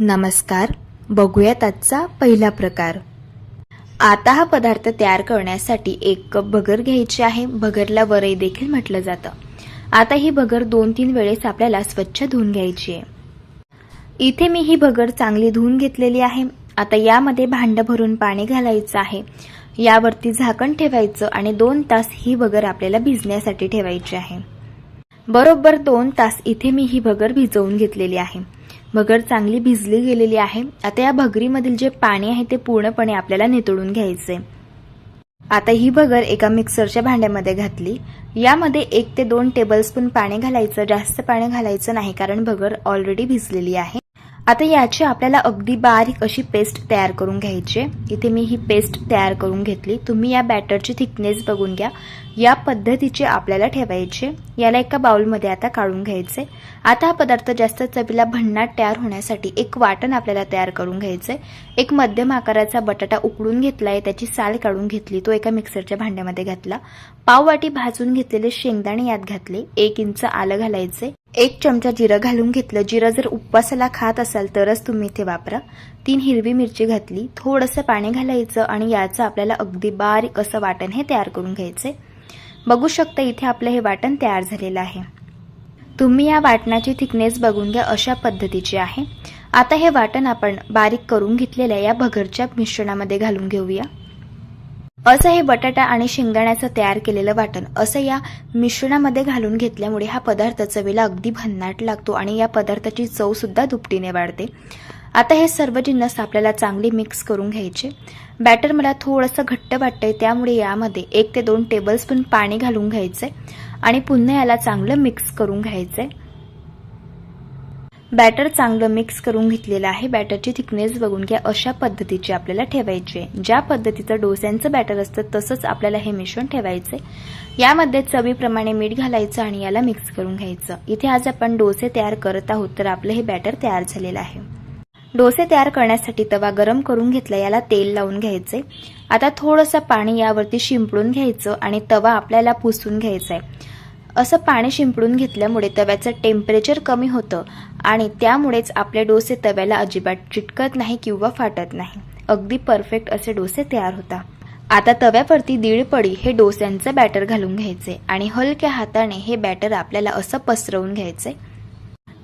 नमस्कार बघूयात आजचा पहिला प्रकार. आता हा पदार्थ तयार करण्यासाठी एक कप भगर घ्यायची आहे. भगरला वरई देखील म्हटलं जातं. आता ही भगर दोन तीन वेळेस आपल्याला स्वच्छ धुवून घ्यायची आहे. इथे मी ही भगर चांगली धुवून घेतलेली आहे. आता यामध्ये भांडं भरून पाणी घालायचं आहे. यावरती झाकण ठेवायचं आणि दोन तास ही भगर आपल्याला भिजण्यासाठी ठेवायची आहे. बरोबर दोन तास इथे मी ही भगर भिजवून घेतलेली आहे. भगर चांगली भिजली गेलेली आहे. आता या भगरीमधील जे पाणी आहे ते पूर्णपणे आपल्याला नितळून घ्यायचे. आता ही भगर एका मिक्सरच्या भांड्यामध्ये घातली. यामध्ये एक ते दोन टेबलस्पून पाणी घालायचं. जास्त पाणी घालायचं नाही कारण भगर ऑलरेडी भिजलेली आहे. आता याची आपल्याला अगदी बारीक अशी पेस्ट तयार करून घ्यायची इथे मी ही पेस्ट तयार करून घेतली. तुम्ही या बॅटरची थिकनेस बघून घ्या. या पद्धतीचे आपल्याला ठेवायचे. याला एका बाउलमध्ये आता काढून घ्यायचे. आता हा पदार्थ जास्त चवीला भन्नाट तयार होण्यासाठी एक वाटण आपल्याला तयार करून घ्यायचे. एक मध्यम आकाराचा बटाटा उकडून घेतलाय. त्याची साल काढून घेतली. तो एका मिक्सरच्या भांड्यामध्ये घातला. पाववाटी भाजून घेतलेले शेंगदाणे यात घातले. एक इंच आलं घालायचे. एक चमचा जिरं घालून घेतलं. जिरं जर उपवासाला खात असाल तरच तुम्ही इथे वापरा. तीन हिरवी मिरची घातली. थोडंसं पाणी घालायचं आणि याचं आपल्याला अगदी बारीक असं वाटण हे तयार करून घ्यायचे. बघू शकता इथे आपलं हे वाटण तयार झालेलं आहे. तुम्ही या वाटणाची थिकनेस बघून घ्या अशा पद्धतीची आहे. आता हे वाटण आपण बारीक करून घेतलेल्या या भगरच्या मिश्रणामध्ये घालून घेऊया. असं हे बटाटा आणि शेंगदाण्याचं तयार केलेलं वाटण असं या मिश्रणामध्ये घालून घेतल्यामुळे हा पदार्थ चवीला अगदी भन्नाट लागतो आणि या पदार्थाची चव सुद्धा दुपटीने वाढते. आता हे सर्व जिन्नस आपल्याला चांगली मिक्स करून घ्यायचे बॅटर मला थोडंसं घट्ट वाटतंय त्यामुळे यामध्ये एक ते दोन टेबलस्पून पाणी घालून घ्यायचे आणि पुन्हा याला चांगलं मिक्स करून घ्यायचंय. बॅटर चांगलं मिक्स करून घेतलेलं आहे. बॅटरची थिकनेस बघून घ्या अशा पद्धतीची आपल्याला ठेवायची आहे. ज्या पद्धतीचं डोस्यांचं बॅटर असतं तसंच आपल्याला हे मिश्रण ठेवायचं यामध्ये चवीप्रमाणे मीठ घालायचं आणि याला मिक्स करून घ्यायचं. इथे आज आपण डोसे तयार करत आहोत तर आपलं हे बॅटर तयार झालेलं आहे. डोसे तयार करण्यासाठी तवा गरम करून घेतला याला तेल लावून घ्यायचे. आता थोडंसं पाणी यावरती शिंपडून घ्यायचं आणि तवा आपल्याला पुसून घ्यायचा आहे. असं पाणी शिंपडून घेतल्यामुळे तव्याचं टेम्परेचर कमी होतं आणि त्यामुळेच आपले डोसे तव्याला अजिबात चिटकत नाही किंवा फाटत नाही. अगदी परफेक्ट असे डोसे तयार होतात आता तव्यावरती दीड पडी हे डोस्यांचं बॅटर घालून घ्यायचे आणि हलक्या हाताने हे बॅटर आपल्याला असं पसरवून घ्यायचे.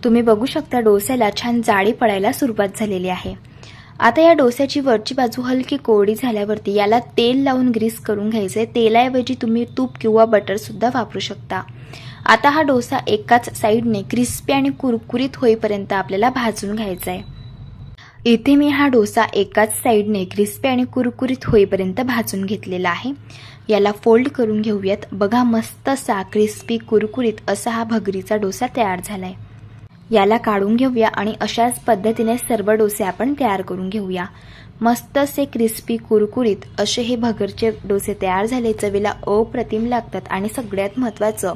तुम्ही बघू शकता डोस्याला छान जाळी पडायला सुरुवात झालेली आहे. आता या डोस्याची वरची बाजू हलकी कोरडी झाल्यावरती याला तेल लावून ग्रीस करून घ्यायचे. तेलाऐवजी तुम्ही तूप किंवा बटरसुद्धा वापरू शकता. आता हा डोसा एकाच साईडने क्रिस्पी आणि कुरकुरीत होईपर्यंत आपल्याला भाजून घ्यायचा आहे इथे मी हा डोसा एकाच साईडने क्रिस्पी आणि कुरकुरीत होईपर्यंत भाजून घेतलेला आहे. याला फोल्ड करून घेऊयात. बघा मस्त असा क्रिस्पी कुरकुरीत असा हा भगरीचा डोसा तयार झालाय. याला काढून घेऊया आणि अशाच पद्धतीने सर्व डोसे आपण तयार करून घेऊया. मस्त असे क्रिस्पी कुरकुरीत असे हे भगरचे डोसे तयार झाले. चवीला अप्रतिम लागतात आणि सगळ्यात महत्त्वाचं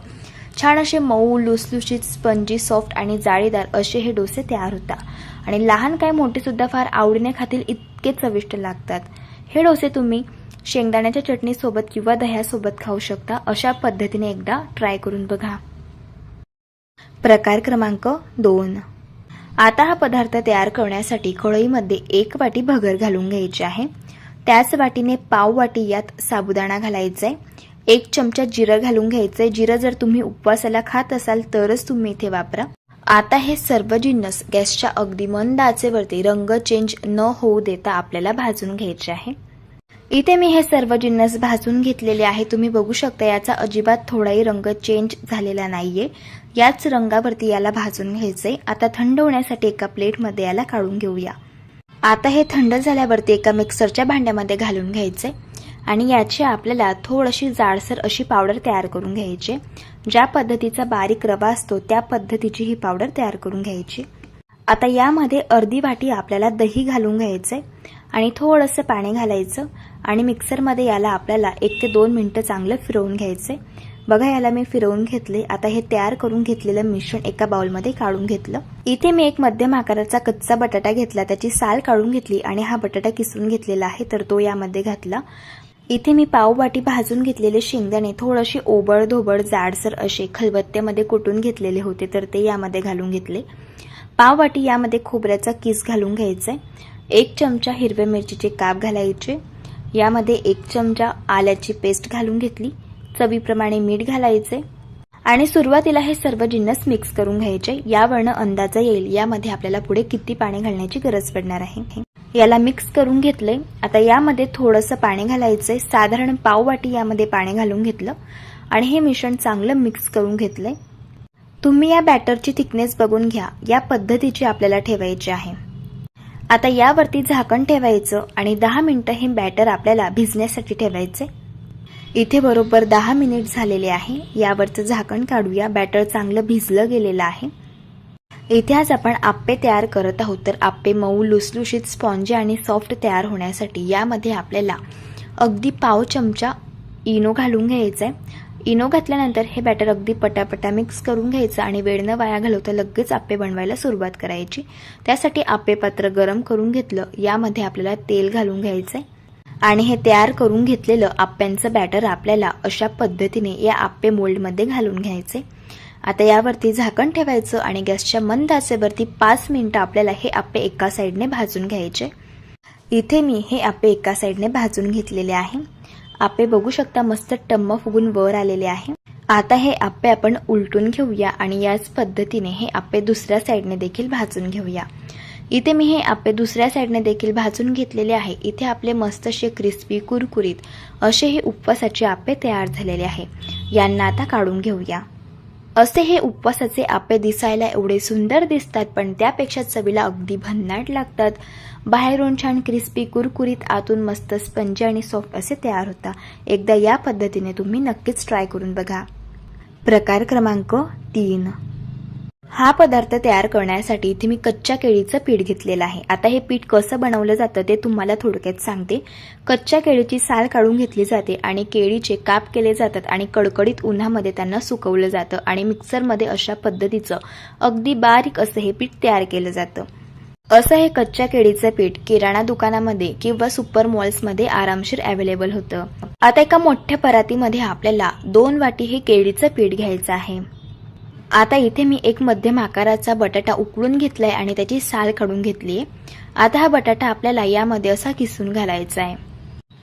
छान असे मऊ लुसलुशीत स्पंजी सॉफ्ट आणि जाळीदार असे हे डोसे तयार होतात. आणि लहान काय मोठे सुद्धा फार आवडीने खातील इतके चविष्ट लागतात. हे डोसे तुम्ही शेंगदाण्याच्या चटणीसोबत किंवा दह्यासोबत खाऊ शकता. अशा पद्धतीने एकदा ट्राय करून बघा. प्रकार क्रमांक दोन. आता हा पदार्थ तयार करण्यासाठी कढईमध्ये एक वाटी भगर घालून घ्यायची आहे. त्याच वाटीने पाव वाटी यात साबुदाणा घालायचा आहे एक चमचा जिरं घालून घ्यायचं आहे जिरं जर तुम्ही उपवासाला खात असाल तरच तुम्ही इथे वापरा. आता हे सर्व जिन्नस गॅसच्या अगदी मंद आचेवरती रंग चेंज न होऊ देता आपल्याला भाजून घ्यायचे आहे. इथे मी हे सर्व जिन्नस भाजून घेतलेले आहे. तुम्ही बघू शकता याचा अजिबात थोडाही रंग चेंज झालेला नाहीये. याच रंगावरती याला भाजून घ्यायचंय. आता थंड होण्यासाठी एका प्लेटमध्ये याला काढून घेऊया. आता हे थंड झाल्यावरती एका मिक्सरच्या भांड्यामध्ये घालून घ्यायचे आणि याची आपल्याला थोडीशी जाडसर अशी पावडर तयार करून घ्यायची. ज्या पद्धतीचा बारीक रवा असतो त्या पद्धतीची ही पावडर तयार करून घ्यायची. आता यामध्ये अर्धी वाटी आपल्याला दही घालून घ्यायचंय. आणि थोडंसं पाणी घालायचं. आणि मिक्सरमध्ये याला आपल्याला एक ते दोन मिनटं चांगलं फिरवून घ्यायचंय. बघा याला मी फिरवून घेतले. आता हे तयार करून घेतलेलं मिश्रण एका बाउलमध्ये काढून घेतलं. इथे मी एक मध्यम आकाराचा कच्चा बटाटा घेतला. त्याची साल काढून घेतली आणि हा बटाटा किसून घेतलेला आहे तर तो यामध्ये घातला. इथे मी पाववाटी भाजून घेतलेले शेंगदाणे थोडेसे ओबड धोबड जाडसर असे खलबत्त्यामध्ये कुटून घेतलेले होते तर ते यामध्ये घालून घेतले. पाव वाटी यामध्ये खोबऱ्याचा किस घालून घ्यायचा आहे. एक चमचा हिरव्या मिरचीचे काप घालायचे. यामध्ये एक चमचा आल्याची पेस्ट घालून घेतली. चवीप्रमाणे मीठ घालायचे आणि सुरुवातीला हे सर्व जिन्नस मिक्स करून घ्यायचे. यावरनं अंदाजा येईल. यामध्ये आपल्याला पुढे किती पाणी घालण्याची गरज पडणार आहे. याला मिक्स करून घेतले. आता यामध्ये थोडंसं पाणी घालायचंय साधारण पाव वाटी यामध्ये पाणी घालून घेतलं. आणि हे मिश्रण चांगलं मिक्स करून घेतलंय तुम्ही या बॅटरची थिकनेस बघून घ्या. या पद्धतीची आपल्याला ठेवायची आहे. आता यावरती झाकण ठेवायचं आणि दहा मिनिटं हे बॅटर आपल्याला भिजण्यासाठी ठेवायचे. इथे बरोबर दहा मिनिट झालेले आहे. यावरचं झाकण काढूया. बॅटर चांगलं भिजलं गेलेलं आहे. इथे आज आपण आप्पे तयार करत आहोत. तर आप्पे मऊ लुसलुशीत स्पॉन्जी आणि सॉफ्ट तयार होण्यासाठी यामध्ये आपल्याला अगदी पाव चमचा इनो घालून घ्यायचा आहे. इनो घातल्यानंतर हे बॅटर अगदी पटापटा मिक्स करून घ्यायचं आणि वेळ न वाया घालवता लगेच आप्पे बनवायला सुरुवात करायची. त्यासाठी आप्पे पात्र गरम करून घेतलं. यामध्ये आपल्याला तेल घालून घ्यायचं आहे आणि हे तयार करून घेतलेलं आप्प्यांचं बॅटर आपल्याला अशा पद्धतीने या आप्पे मोल्डमध्ये घालून घ्यायचे. आता यावरती झाकण ठेवायचं आणि गॅसच्या मंद आचेवरती पाच मिनिटं आपल्याला हे आप्पे एका साईडने भाजून घ्यायचे. इथे मी हे आप्पे एका साईडने भाजून घेतलेले आहे. आप्पे बघू शकता मस्त टम्म फुगून वर आलेले आहे. आता हे आप्पे आपण उलटून घेऊया आणि याच पद्धतीने हे आप्पे दुसऱ्या साईडने देखील भाजून घेऊया. इथे मी हे आप्पे दुसऱ्या साईडने देखील भाजून घेतलेले आहे. इथे आपले मस्त असे क्रिस्पी कुरकुरीत असे हे उपवासाचे आपे तयार झालेले आहे. यांना आता काढून घेऊया. असे हे उपवासाचे आपे दिसायला एवढे सुंदर दिसतात पण त्यापेक्षा चवीला अगदी भन्नाट लागतात. बाहेरून छान क्रिस्पी कुरकुरीत आतून मस्त स्पंजी आणि सॉफ्ट असे तयार होता. एकदा या पद्धतीने तुम्ही नक्कीच ट्राय करून बघा. प्रकार क्रमांक तीन. हा पदार्थ तयार करण्यासाठी इथे मी कच्च्या केळीचं पीठ घेतलेलं आहे. आता हे पीठ कसं बनवलं जातं ते तुम्हाला थोडक्यात सांगते. कच्च्या केळीची साल काढून घेतली जाते आणि केळीचे काप केले जातात आणि कडकडीत उन्हामध्ये त्यांना सुकवलं जातं आणि मिक्सरमध्ये अशा पद्धतीचं अगदी बारीक असं हे पीठ तयार केलं जातं. असं हे कच्च्या केळीचं पीठ किराणा दुकानामध्ये किंवा सुपर मॉल्समध्ये आरामशीर अवेलेबल होतं. आता एका मोठ्या परातीमध्ये आपल्याला दोन वाटी हे केळीचं पीठ घ्यायचं आहे. आता इथे मी एक मध्यम आकाराचा बटाटा उकळून घेतलाय आणि त्याची साल काढून घेतली आहे. आता हा बटाटा आपल्याला यामध्ये असा किसून घालायचा आहे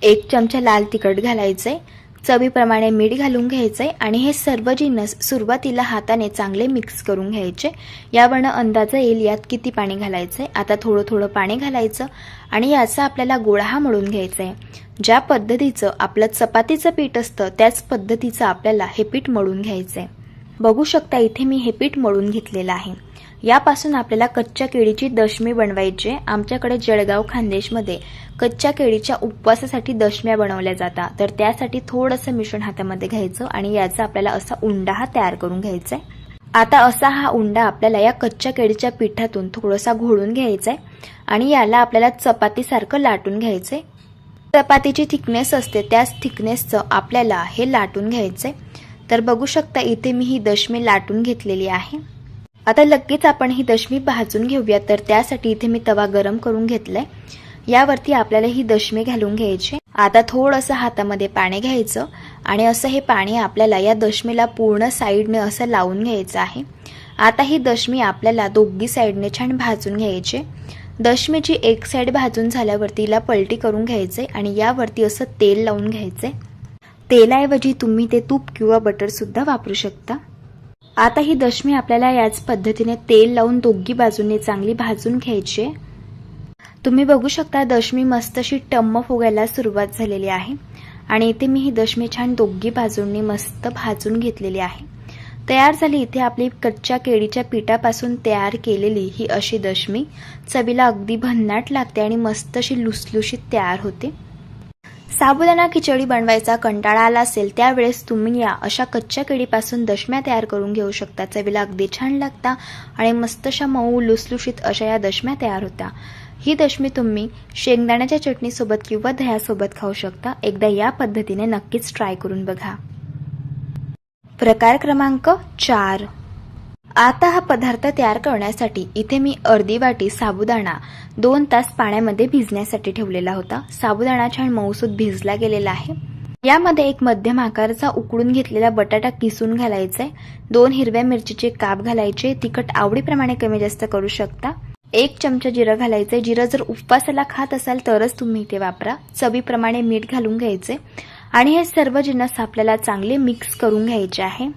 एक चमचा लाल तिखट घालायचं आहे चवीप्रमाणे मीठ घालून घ्यायचं आहे आणि हे सर्व जिन्नस सुरुवातीला हाताने चांगले मिक्स करून घ्यायचे. यावरनं अंदाज येईल यात किती पाणी घालायचं आहे आता थोडं थोडं पाणी घालायचं आणि याचा आपल्याला गोळा हा मळून घ्यायचा आहे ज्या पद्धतीचं आपलं चपातीचं पीठ असतं त्याच पद्धतीचं आपल्याला हे पीठ मळून घ्यायचं आहे बघू शकता इथे मी हे पीठ मळून घेतलेलं आहे. यापासून आपल्याला कच्च्या केळीची दशमी बनवायची आहे. आमच्याकडे जळगाव खानदेशमध्ये कच्च्या केळीच्या उपवासासाठी दशम्या बनवल्या जातात. तर त्यासाठी थोडंसं मिश्रण हातामध्ये घ्यायचं आणि याचा आपल्याला असा उंडा हा तयार करून घ्यायचा आहे. आता असा हा उंडा आपल्याला या कच्च्या केळीच्या पिठातून थोडासा घोळून घ्यायचा आहे आणि याला आपल्याला चपातीसारखं लाटून घ्यायचंय चपातीची थिकनेस असते त्याच थिकनेसचं आपल्याला हे लाटून घ्यायचंय तर बघू शकता इथे मी ही दशमी लाटून घेतलेली आहे. आता लगेच आपण ही दशमी भाजून घेऊया तर त्यासाठी इथे मी तवा गरम करून घेतलाय. यावरती आपल्याला ही दशमी घालून घ्यायची आता थोडंसं हातामध्ये पाणी घ्यायचं आणि असं हे पाणी आपल्याला या दशमीला पूर्ण साईडने असं लावून घ्यायचं आहे. आता ही दशमी आपल्याला दोघी साईडने छान भाजून घ्यायची दशमीची एक साईड भाजून झाल्यावरती हिला पलटी करून घ्यायचे आणि यावरती असं तेल लावून घ्यायचंय. तेलाऐवजी तुम्ही ते तूप किंवा बटरसुद्धा वापरू शकता. आता ही दशमी आपल्याला याच पद्धतीने तेल लावून दोघी बाजूने चांगली भाजून घ्यायची आहे. तुम्ही बघू शकता दशमी मस्त अशी टम्म फुगायला सुरुवात झालेली आहे. आणि इथे मी ही दशमी छान दोघी बाजूंनी मस्त भाजून घेतलेली आहे. तयार झाली इथे आपली कच्च्या केळीच्या पिठापासून तयार केलेली ही अशी दशमी. चवीला अगदी भन्नाट लागते आणि मस्त अशी लुसलुशीत तयार होते. साबुदाणा खिचडी बनवायचा कंटाळा आला असेल त्यावेळेस तुम्ही या. अशा कच्च्या केळीपासून दशम्या तयार करून घेऊ शकता. चवीला अगदी छान लागता आणि मस्तशा मऊ लुसलुशीत अशा या दशम्या तयार होत्या. ही दशमी तुम्ही शेंगदाण्याच्या चटणीसोबत किंवा दह्यासोबत खाऊ शकता. एकदा या पद्धतीने नक्कीच ट्राय करून बघा. प्रकार क्रमांक चार. आता हा पदार्थ तयार करण्यासाठी इथे मी अर्धी वाटी साबुदाणा दोन तास पाण्यामध्ये भिजण्यासाठी ठेवलेला होता. साबुदाणा छान मऊसूत भिजला गेलेला आहे. यामध्ये एक मध्यम आकाराचा उकडून घेतलेला बटाटा किसून घालायचा आहे दोन हिरव्या मिरचीचे काप घालायचे. तिखट आवडीप्रमाणे कमी जास्त करू शकता. एक चमचा जिरं घालायचंय. जिरं जर उपवासाला खात असाल तरच तुम्ही इथे वापरा. चवीप्रमाणे मीठ घालून घ्यायचे आणि हे सर्व जिन्नस आपल्याला चांगले मिक्स करून घ्यायचे आहे.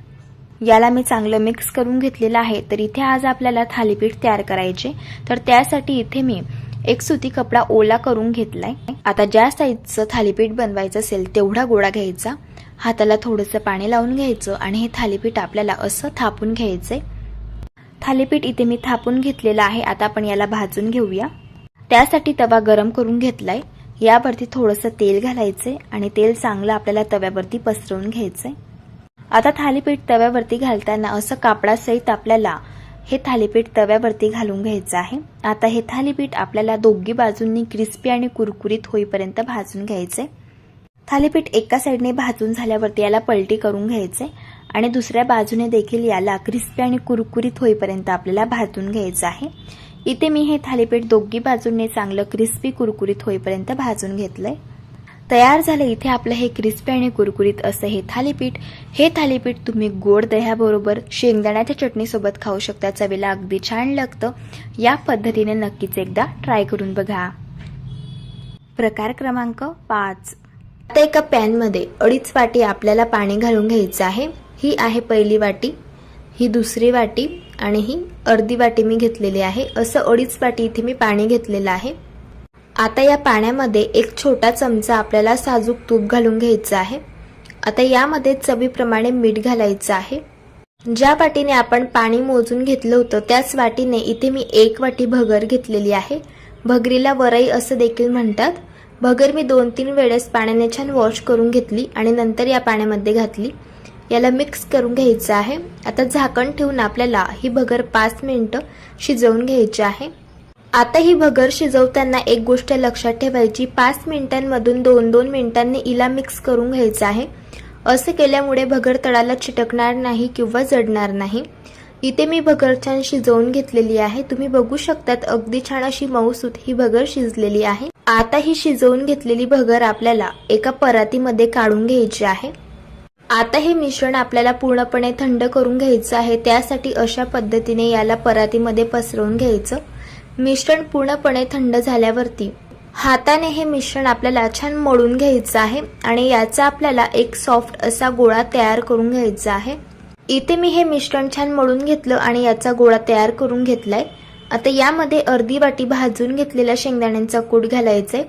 याला मी चांगलं मिक्स करून घेतलेलं आहे. तर इथे आज आपल्याला थालीपीठ तयार करायचे. तर त्यासाठी इथे मी एक सुती कपडा ओला करून घेतलाय. आता ज्या साईजचं थालीपीठ बनवायचं असेल तेवढा गोळा घ्यायचा. हाताला थोडंसं पाणी लावून घ्यायचं आणि हे थालीपीठ आपल्याला असं थापून घ्यायचंय. थालीपीठ इथे मी थापून घेतलेलं आहे. आता आपण याला भाजून घेऊया. त्यासाठी तवा गरम करून घेतलाय. यावरती थोडंसं तेल घालायचंय आणि तेल चांगलं आपल्याला तव्यावरती पसरवून घ्यायचंय. आता थालीपीठ तव्यावरती घालताना असं कापडासहित आपल्याला हे थालीपीठ तव्यावरती घालून घ्यायचं आहे. आता हे थालीपीठ आपल्याला दोघी बाजूंनी क्रिस्पी आणि कुरकुरीत होईपर्यंत भाजून घ्यायचे थालीपीठ एका साईडने भाजून झाल्यावरती याला पलटी करून घ्यायचे आणि दुसऱ्या बाजूने देखील याला क्रिस्पी आणि कुरकुरीत होईपर्यंत आपल्याला भाजून घ्यायचं आहे. इथे मी हे थालीपीठ दोघी बाजूंनी चांगलं क्रिस्पी कुरकुरीत होईपर्यंत भाजून घेतलंय. तयार झालं इथे आपलं हे क्रिस्पी आणि कुरकुरीत असं हे थालीपीठ. हे थालीपीठ तुम्ही गोड दह्याबरोबर शेंगदाण्याच्या चटणीसोबत खाऊ शकता. चवीला अगदी छान लागतं. या पद्धतीने नक्कीच एकदा ट्राय करून बघा. प्रकार क्रमांक पाच. आता एका पॅनमध्ये अडीच वाटी आपल्याला पाणी घालून घ्यायचं आहे. ही आहे पहिली वाटी ही दुसरी वाटी आणि ही अर्धी वाटी मी घेतलेली आहे. असं अडीच वाटी इथे मी पाणी घेतलेलं आहे. आता या पाण्यामध्ये एक छोटा चमचा आपल्याला साजूक तूप घालून घ्यायचं आहे. आता यामध्ये चवीप्रमाणे मीठ घालायचं आहे. ज्या वाटीने आपण पाणी मोजून घेतलं होतं त्याच वाटीने इथे मी एक वाटी भगर घेतलेली आहे. भगरीला वरई असं देखील म्हणतात. भगर मी दोन तीन वेळेस पाण्याने छान वॉश करून घेतली आणि नंतर या पाण्यामध्ये घातली. याला मिक्स करून घ्यायचं आहे. आता झाकण ठेवून आपल्याला ही भगर पाच मिनटं शिजवून घ्यायची आहे. आता ही भगर शिजवताना एक गोष्ट लक्षात ठेवायची. पाच मिनिटांमधून दोन दोन मिनिटांनी इला मिक्स करून घ्यायचं आहे. असे केल्यामुळे भगर तळाला चिटकणार नाही किंवा जडणार नाही. इथे मी भगर छान शिजवून घेतलेली आहे. तुम्ही बघू शकतात अगदी छान अशी मऊसूत ही भगर शिजलेली आहे. आता ही शिजवून घेतलेली भगर आपल्याला एका परातीमध्ये काढून घ्यायची आहे. आता हे मिश्रण आपल्याला पूर्णपणे थंड करून घ्यायचं आहे. त्यासाठी अशा पद्धतीने याला परातीमध्ये पसरवून घ्यायचं. मिश्रण पूर्णपणे थंड झाल्यावरती. हाताने हे मिश्रण आपल्याला छान मळून घ्यायचं आहे आणि याचा आपल्याला एक सॉफ्ट असा गोळा तयार करून घ्यायचा आहे. इथे मी हे मिश्रण छान मळून घेतलं आणि याचा गोळा तयार करून घेतलाय. आता यामध्ये अर्धी वाटी भाजून घेतलेल्या शेंगदाण्यांचा कूट आहे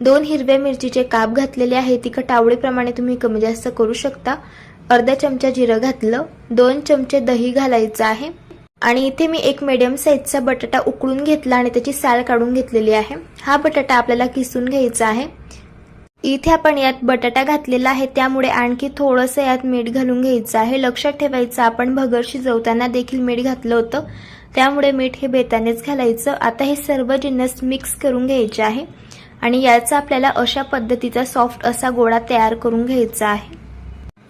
दोन हिरव्या मिरचीचे काप घातलेले आहे तिखट आवडीप्रमाणे तुम्ही कमी जास्त करू शकता. अर्धा चमचा जिरं घातलं. दोन चमचे दही घालायचं आहे. आणि इथे मी एक मिडियम साईजचा बटाटा उकळून घेतला आणि त्याची साल काढून घेतलेली आहे. हा बटाटा आपल्याला किसून घ्यायचा आहे. इथे आपण यात बटाटा घातलेला आहे त्यामुळे आणखी थोडंसं यात मीठ घालून घ्यायचं आहे. लक्षात ठेवायचं आपण भगर शिजवताना देखील मीठ घातलं होतं. त्यामुळे मीठ हे बेतानेच घालायचं. आता हे सर्व जिन्नस मिक्स करून घ्यायचे आहे. आणि याचा आपल्याला अशा पद्धतीचा सॉफ्ट असा गोळा तयार करून घ्यायचा आहे.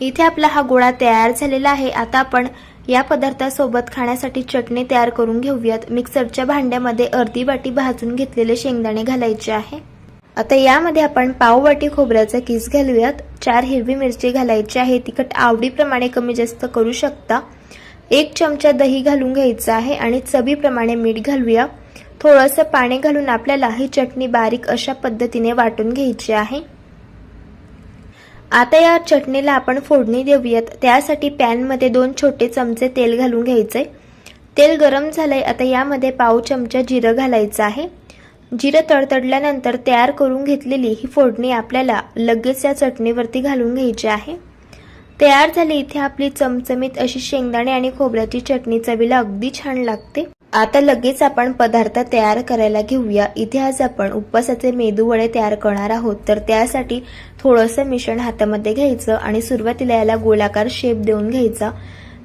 इथे आपला हा गोळा तयार झालेला आहे. आता आपण या पदार्थासोबत खाण्यासाठी चटणी तयार करून घेऊयात. मिक्सरच्या भांड्यामध्ये अर्धी वाटी भाजून घेतलेले शेंगदाणे घालायचे आहे. आता यामध्ये आपण पाव वाटी खोबऱ्याचा किस घालूयात. चार हिरवी मिरची घालायची आहे. तिखट आवडीप्रमाणे कमी जास्त करू शकता. एक चमचा दही घालून घ्यायचं आहे आणि चवीप्रमाणे मीठ घालूया. थोडंसं पाणी घालून आपल्याला ही चटणी बारीक अशा पद्धतीने वाटून घ्यायची आहे. आता या चटणीला आपण फोडणी देऊयात. त्यासाठी पॅनमध्ये दोन छोटे चमचे तेल घालून घ्यायचे. तेल गरम झालंय आता यामध्ये पाव चमचा जिरं घालायचं आहे. जिरं तडतडल्यानंतर तयार करून घेतलेली ही फोडणी आपल्याला लगेच या चटणीवरती घालून घ्यायची आहे. तयार झाली इथे आपली चमचमीत अशी शेंगदाणे आणि खोबऱ्याची चटणी चवीला अगदी छान लागते. आता लगेच आपण पदार्थ तयार करायला घेऊया. इथे आज आपण उपवासाचे मेदू वडे तयार करणार आहोत. तर त्यासाठी थोडंसं मिश्रण हातामध्ये घ्यायचं आणि सुरुवातीला याला गोलाकार शेप देऊन घ्यायचा.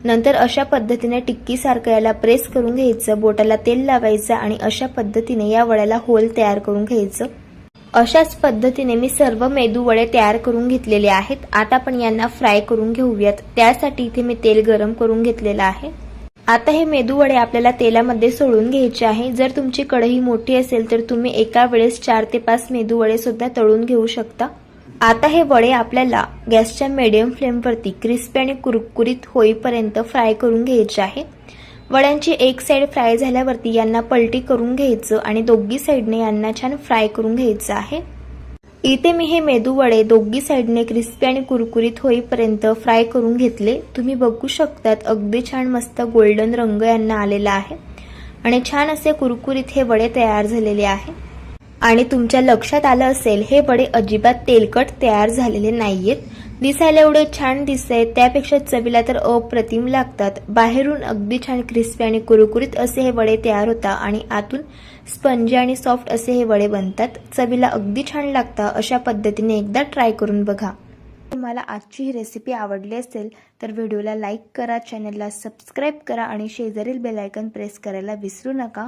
नंतर अशा पद्धतीने टिक्कीसारखं याला प्रेस करून घ्यायचं. बोटाला तेल लावायचं आणि अशा पद्धतीने या वड्याला होल तयार करून घ्यायचं. अशाच पद्धतीने मी सर्व मेदू वडे तयार करून घेतलेले आहेत. आता आपण यांना फ्राय करून घेऊयात. त्यासाठी इथे मी तेल गरम करून घेतलेलं आहे. आता हे मेदूवडे आपल्याला तेलामध्ये सोडून घ्यायचे आहे. जर तुमची कढई मोठी असेल तर तुम्ही एका वेळेस चार ते पाच मेदूवडे सुद्धा तळून घेऊ शकता. आता हे वडे आपल्याला गॅसच्या मिडियम फ्लेमवरती क्रिस्पी आणि कुरकुरीत होईपर्यंत फ्राय करून घ्यायचे आहे. वड्यांची एक साईड फ्राय झाल्यावरती यांना पलटी करून घ्यायचं आणि दोघी साईडने यांना छान फ्राय करून घ्यायचं आहे. इथे मी हे मेदू वडे दोघी साईडने क्रिस्पी आणि कुरकुरीत होईपर्यंत फ्राय करून घेतले. तुम्ही बघू शकतात अगदी छान मस्त गोल्डन रंग यांना आलेला आहे. आणि छान असे कुरकुरीत हे वडे तयार झालेले आहे. आणि तुमच्या लक्षात आलं असेल हे वडे अजिबात तेलकट तयार झालेले नाहीयेत. दिसायला एवढे छान दिसत त्यापेक्षा चवीला तर अप्रतिम लागतात. बाहेरून अगदी छान क्रिस्पी आणि कुरकुरीत असे हे वडे तयार होतात आणि आतून स्पंजी आणि सॉफ्ट असे हे वडे बनतात. चवीला अगदी छान लागतात अशा पद्धतीने एकदा ट्राय करून बघा. तुम्हाला आजची ही रेसिपी आवडली असेल तर व्हिडिओला लाईक करा चॅनलला सबस्क्राईब करा आणि शेजारील बेलायकन प्रेस करायला विसरू नका.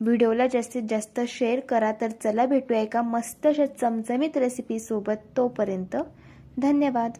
व्हिडिओला जास्तीत जास्त शेअर करा तर चला भेटूया एका मस्त अशा चमचमीत रेसिपीसोबत तोपर्यंत. धन्यवाद.